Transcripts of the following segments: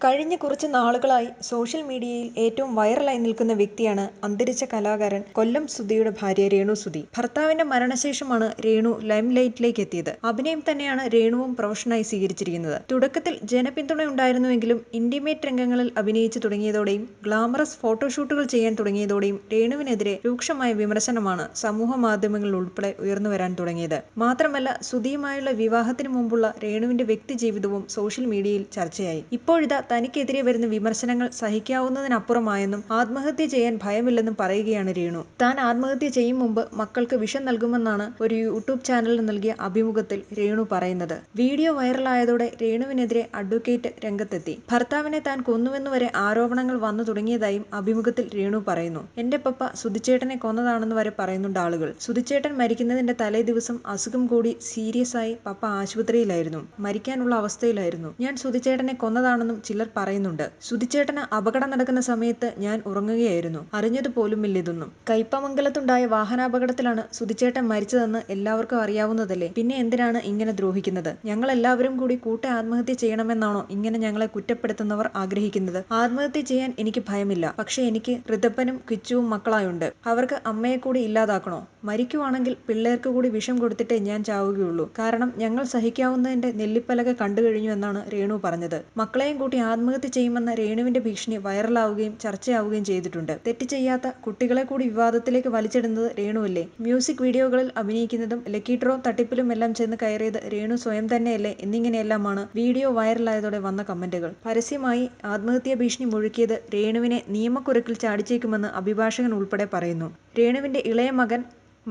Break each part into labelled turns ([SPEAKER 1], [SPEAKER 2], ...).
[SPEAKER 1] കഴിഞ്ഞ കുറച്ച് നാളുകളായി സോഷ്യൽ മീഡിയയിൽ ഏറ്റവും വൈറലായി നിൽക്കുന്ന വ്യക്തിയാണ് അന്തരിച്ച കലാകാരൻ കൊല്ലം സുധിയുടെ ഭാര്യ രേണു സുധി. ഭർത്താവിന്റെ മരണശേഷമാണ് രേണു ലൈം ലൈറ്റിലേക്ക് എത്തിയത്. അഭിനയം തന്നെയാണ് രേണുവും പ്രൊഫഷനായി സ്വീകരിച്ചിരിക്കുന്നത്. തുടക്കത്തിൽ ജനപിന്തുണ ഉണ്ടായിരുന്നുവെങ്കിലും ഇന്റിമേറ്റ് രംഗങ്ങളിൽ അഭിനയിച്ചു തുടങ്ങിയതോടെയും ഗ്ലാമറസ് ഫോട്ടോഷൂട്ടുകൾ ചെയ്യാൻ തുടങ്ങിയതോടെയും രേണുവിനെതിരെ രൂക്ഷമായ വിമർശനമാണ് സമൂഹ മാധ്യമങ്ങളിൽ ഉൾപ്പെടെ ഉയർന്നു വരാൻ തുടങ്ങിയത്. മാത്രമല്ല സുധിയുമായുള്ള വിവാഹത്തിന് മുമ്പുള്ള രേണുവിന്റെ വ്യക്തിജീവിതവും സോഷ്യൽ മീഡിയയിൽ ചർച്ചയായി. ഇപ്പോഴിതാ തനിക്കെതിരെ വരുന്ന വിമർശനങ്ങൾ സഹിക്കാവുന്നതിനപ്പുറമായെന്നും ആത്മഹത്യ ചെയ്യാൻ ഭയമില്ലെന്നും പറയുകയാണ് രേണു. താൻ ആത്മഹത്യ ചെയ്യും മുമ്പ് മക്കൾക്ക് വിഷം നൽകുമെന്നാണ് ഒരു യൂട്യൂബ് ചാനലിന് നൽകിയ അഭിമുഖത്തിൽ രേണു പറയുന്നത്. വീഡിയോ വൈറലായതോടെ രേണുവിനെതിരെ അഡ്വക്കേറ്റ് രംഗത്തെത്തി. ഭർത്താവിനെ താൻ കൊന്നുവെന്നുവരെ ആരോപണങ്ങൾ വന്നു തുടങ്ങിയതായും അഭിമുഖത്തിൽ രേണു പറയുന്നു. എന്റെ പപ്പ സുധിച്ചേട്ടനെ കൊന്നതാണെന്ന് വരെ പറയുന്നുണ്ട് ആളുകൾ. സുധിച്ചേട്ടൻ മരിക്കുന്നതിന്റെ തലേ ദിവസം അസുഖം കൂടി സീരിയസ് ആയി പപ്പ ആശുപത്രിയിലായിരുന്നു. മരിക്കാനുള്ള അവസ്ഥയിലായിരുന്നു. ഞാൻ സുധിച്ചേട്ടനെ കൊന്നതാണെന്നും ചിലർ പറയുന്നുണ്ട്. സുധിച്ചേട്ടന് അപകടം നടക്കുന്ന സമയത്ത് ഞാൻ ഉറങ്ങുകയായിരുന്നു. അറിഞ്ഞത് പോലുമില്ലിതൊന്നും. കയ്പമംഗലത്തുണ്ടായ വാഹനാപകടത്തിലാണ് സുധിച്ചേട്ടൻ മരിച്ചതെന്ന് എല്ലാവർക്കും അറിയാവുന്നതല്ലേ. പിന്നെ എന്തിനാണ് ഇങ്ങനെ ദ്രോഹിക്കുന്നത്. ഞങ്ങൾ എല്ലാവരും കൂടി കൂട്ട ആത്മഹത്യ ചെയ്യണമെന്നാണോ ഇങ്ങനെ ഞങ്ങളെ കുറ്റപ്പെടുത്തുന്നവർ ആഗ്രഹിക്കുന്നത്. ആത്മഹത്യ ചെയ്യാൻ എനിക്ക് ഭയമില്ല. പക്ഷേ എനിക്ക് ഋതപ്പനും കിച്ചുവും മക്കളായുണ്ട്. അവർക്ക് അമ്മയെ കൂടി ഇല്ലാതാക്കണോ. മരിക്കുവാണെങ്കിൽ പിള്ളേർക്ക് കൂടി വിഷം കൊടുത്തിട്ടേ ഞാൻ ചാവുകയുള്ളൂ. കാരണം ഞങ്ങൾ സഹിക്കാവുന്നതിന്റെ നെല്ലിപ്പലക കണ്ടു കഴിഞ്ഞു എന്നാണ് രേണു പറഞ്ഞത്. മക്കളെയും കൂട്ടി ആത്മഹത്യ ചെയ്യുമെന്ന രേണുവിന്റെ ഭീഷണി വൈറലാവുകയും ചർച്ചയാവുകയും ചെയ്തിട്ടുണ്ട്. തെറ്റ് ചെയ്യാത്ത കുട്ടികളെ കൂടി വിവാദത്തിലേക്ക് വലിച്ചിടുന്നത് രേണുവല്ലേ. മ്യൂസിക് വീഡിയോകളിൽ അഭിനയിക്കുന്നതും ലക്കി ഡ്രോ തട്ടിപ്പിലുമെല്ലാം ചെന്ന് കയറിയത് രേണു സ്വയം തന്നെയല്ലേ എന്നിങ്ങനെയെല്ലാമാണ് വീഡിയോ വൈറലായതോടെ വന്ന കമന്റുകൾ. പരസ്യമായി ആത്മഹത്യ ഭീഷണി മുഴുക്കിയത് രേണുവിനെ നിയമക്കുരുക്കിൽ ചാടിച്ചേക്കുമെന്ന് അഭിഭാഷകൻ ഉൾപ്പെടെ പറയുന്നു. രേണുവിന്റെ ഇളയ മകൻ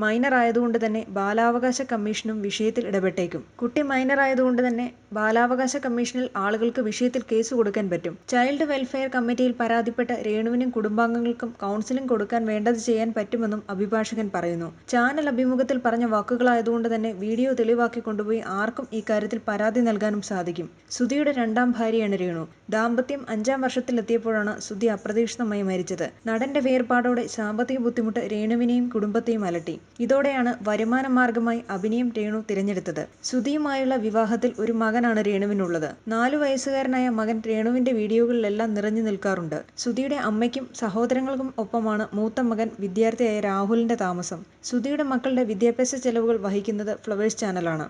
[SPEAKER 1] മൈനറായതുകൊണ്ട് തന്നെ ബാലാവകാശ കമ്മീഷനും വിഷയത്തിൽ ഇടപെട്ടേക്കും. കുട്ടി മൈനർ ആയതുകൊണ്ട് തന്നെ ബാലാവകാശ കമ്മീഷനിൽ ആളുകൾക്ക് വിഷയത്തിൽ കേസ് കൊടുക്കാൻ പറ്റും. ചൈൽഡ് വെൽഫെയർ കമ്മിറ്റിയിൽ പരാതിപ്പെട്ട രേണുവിനും കുടുംബാംഗങ്ങൾക്കും കൗൺസിലിംഗ് കൊടുക്കാൻ വേണ്ടത് ചെയ്യാൻ പറ്റുമെന്നും അഭിഭാഷകൻ പറയുന്നു. ചാനൽ അഭിമുഖത്തിൽ പറഞ്ഞ വാക്കുകളായതുകൊണ്ട് തന്നെ വീഡിയോ തെളിവാക്കി കൊണ്ടുപോയി ആർക്കും ഇക്കാര്യത്തിൽ പരാതി നൽകാനും സാധിക്കും. സുധിയുടെ രണ്ടാം ഭാര്യയാണ് രേണു. ദാമ്പത്യം അഞ്ചാം വർഷത്തിലെത്തിയപ്പോഴാണ് സുധി അപ്രതീക്ഷിതമായി മരിച്ചത്. നടന്റെ വേർപാടോടെ സാമ്പത്തിക ബുദ്ധിമുട്ട് രേണുവിനെയും കുടുംബത്തെയും അലട്ടി. ഇതോടെയാണ് വരുമാന മാർഗമായി അഭിനയം രേണു തിരഞ്ഞെടുത്തത്. ശ്രുതിയുമായുള്ള വിവാഹത്തിൽ ഒരു മകനാണ് രേണുവിനുള്ളത്. നാലു വയസ്സുകാരനായ മകൻ രേണുവിന്റെ വീഡിയോകളിലെല്ലാം നിറഞ്ഞു നിൽക്കാറുണ്ട്. ശ്രുതിയുടെ അമ്മയ്ക്കും സഹോദരങ്ങൾക്കും ഒപ്പമാണ് മൂത്ത മകൻ വിദ്യാർത്ഥിയായ രാഹുലിന്റെ താമസം. ശ്രുതിയുടെ മക്കളുടെ വിദ്യാഭ്യാസ ചെലവുകൾ വഹിക്കുന്നത് ഫ്ലവേഴ്സ് ചാനലാണ്.